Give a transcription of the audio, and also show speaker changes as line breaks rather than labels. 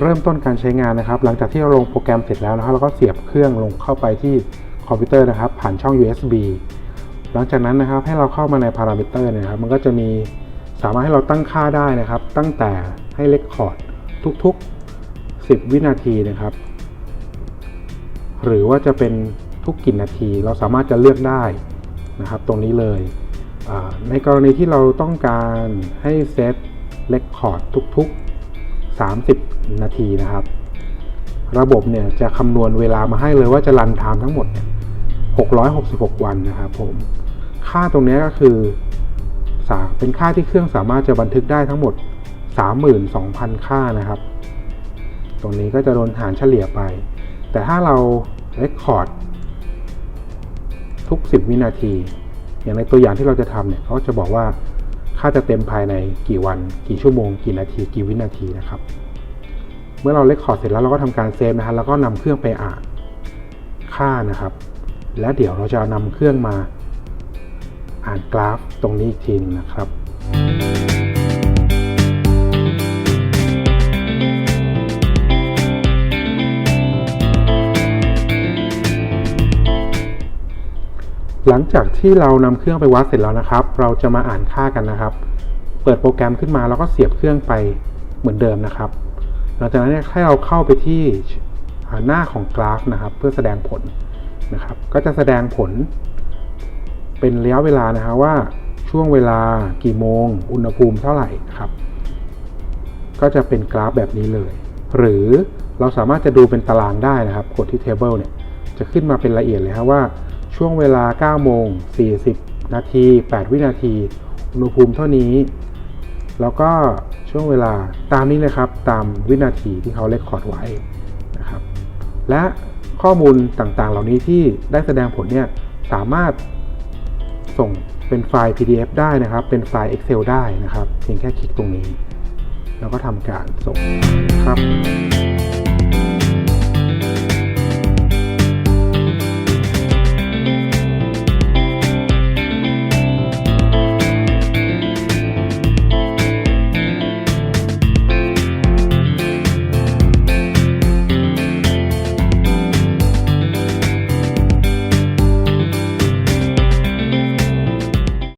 เริ่มต้นการใช้งานนะครับ หลังจากที่เราลงโปรแกรมเสร็จแล้วนะครับเราก็เสียบเครื่องลงเข้าไปที่คอมพิวเตอร์นะครับ ผ่านช่อง USB หลังจากนั้นนะครับให้เราเข้ามาในพารามิเตอร์นะครับ มันก็จะมีสามารถให้เราตั้งค่าได้นะครับ ตั้งแต่ให้เลคคอร์ดทุกๆ 10 วินาทีนะครับ หรือว่าจะเป็นทุกกี่นาที เราสามารถจะเลือกได้นะครับ ตรงนี้เลย ในกรณีที่เราต้องการให้เซตเลคคอร์ดทุกๆ 30 นาทีนะครับ ระบบเนี่ยจะคำนวณเวลามาให้เลยว่าจะรันไทม์ทั้งหมดเนี่ย666 วันนะครับผม ค่าตรงนี้ก็คือ เป็นค่าที่เครื่องสามารถจะบันทึกได้ทั้งหมด 32,000 ค่านะครับ ตรงนี้ก็จะโดนหารเฉลี่ยไป แต่ถ้าเราเรคคอร์ดทุก 10 วินาที อย่างในตัวอย่างที่เราจะทำเนี่ยเขาจะบอกว่า ค่าจะเต็มภายในกี่วัน กี่ชั่วโมง กี่นาที กี่วินาทีนะครับ เมื่อเราเลคคอร์ดเสร็จแล้วเราก็ทำการเซฟนะครับแล้วก็นำเครื่องไปอ่านค่านะครับ และเดี๋ยวเราจะนำเครื่องมาอ่านกราฟตรงนี้อีกทีนึงนะครับ หลังจากที่เรานำเครื่องไปวัดเสร็จแล้วนะครับ เราจะมาอ่านค่ากันนะครับ เปิดโปรแกรมขึ้นมาแล้วก็เสียบเครื่องไปเหมือนเดิมนะครับ หลังจากนั้นให้เราเข้าไปที่หน้าของกราฟนะครับ เพื่อแสดงผลนะครับ ก็จะแสดงผล เป็นระยะเวลานะฮะว่าช่วงเวลากี่โมง อุณหภูมิเท่าไหร่นะครับ ก็จะเป็นกราฟแบบนี้เลย หรือเราสามารถจะดูเป็นตารางได้นะครับ กดที่ table เนี่ยจะขึ้นมาเป็นละเอียดเลยครับว่า ช่วงเวลา9โมง40 นาที 8 วินาที อุณหภูมิเท่านี้ แล้วก็ช่วงเวลาตามนี้เลยครับ ตามวินาทีที่เขาเลคคอร์ดไว้นะครับ และข้อมูลต่างๆ เหล่านี้ที่ได้แสดงผลเนี่ยสามารถส่งเป็นไฟล์ PDF ได้นะครับ เป็นไฟล์ Excel ได้นะครับ เพียงแค่คลิกตรงนี้ แล้วก็ทำการส่งครับ